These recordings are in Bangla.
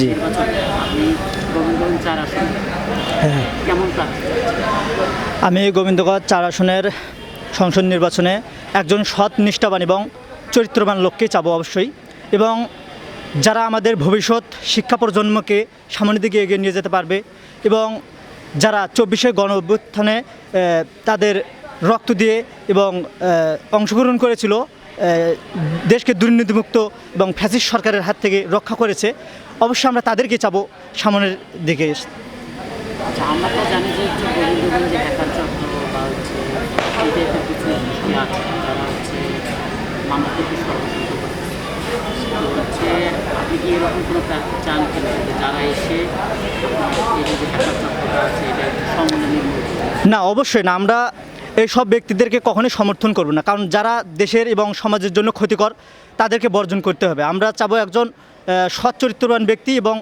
জি। আপনি গোবিন্দগঞ্জ চার আসন। হ্যাঁ কেমন প্রার্থী আমি গোবিন্দগঞ্জ চার আসনের সংসদ নির্বাচনে একজন সৎ নিষ্ঠাবান এবং চরিত্রবান লোককে চাবো অবশ্যই এবং যারা আমাদের ভবিষ্যৎ শিক্ষা প্রজন্মকে সামনের দিকে এগিয়ে নিয়ে যেতে পারবে এবং যারা চব্বিশে গণ অভ্যুত্থানে তাদের রক্ত দিয়ে এবং অংশগ্রহণ করেছিল দেশকে দুর্নীতিমুক্ত এবং ফ্যাসিস সরকারের হাত থেকে রক্ষা করেছে অবশ্যই আমরা তাদেরকে চাবো সামনের দিকে আমরা তো জানি যে? না অবশ্যই না আমরা এই সব ব্যক্তিদেরকে কখনোই সমর্থন করব না। কারণ যারা দেশের এবং সমাজের জন্য ক্ষতিকর তাদেরকে বর্জন করতে হবে। আমরা চাবো একজন সৎ চরিত্রবান ব্যক্তি এবং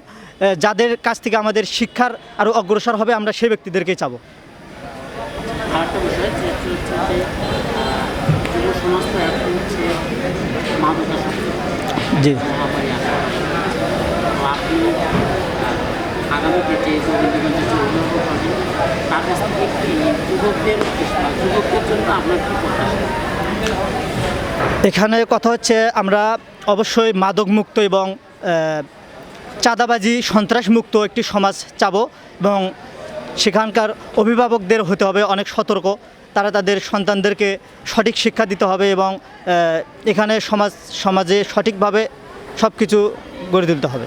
যাদের কাছ থেকে আমাদের শিক্ষার আরও অগ্রসর হবে আমরা সেই ব্যক্তিদেরকেই চাবো। আরেকটা বিষয় যে হচ্ছে হচ্ছে যে আহ, যুব সমাজ তো এখন হচ্ছে মাদকাসক্ত জি মহামারী আসে তো আপনি এখানে কথা হচ্ছে আমরা অবশ্যই মাদকমুক্ত এবং চাঁদাবাজি, সন্ত্রাসমুক্ত একটি সমাজ চাবো এবং সেখানকার অভিভাবকদের হতে হবে অনেক সতর্ক। তারা তাদের সন্তানদেরকে সঠিক শিক্ষা দিতে হবে এবং এখানে সমাজ, সমাজে সঠিকভাবে সব কিছু গড়ে তুলতে হবে।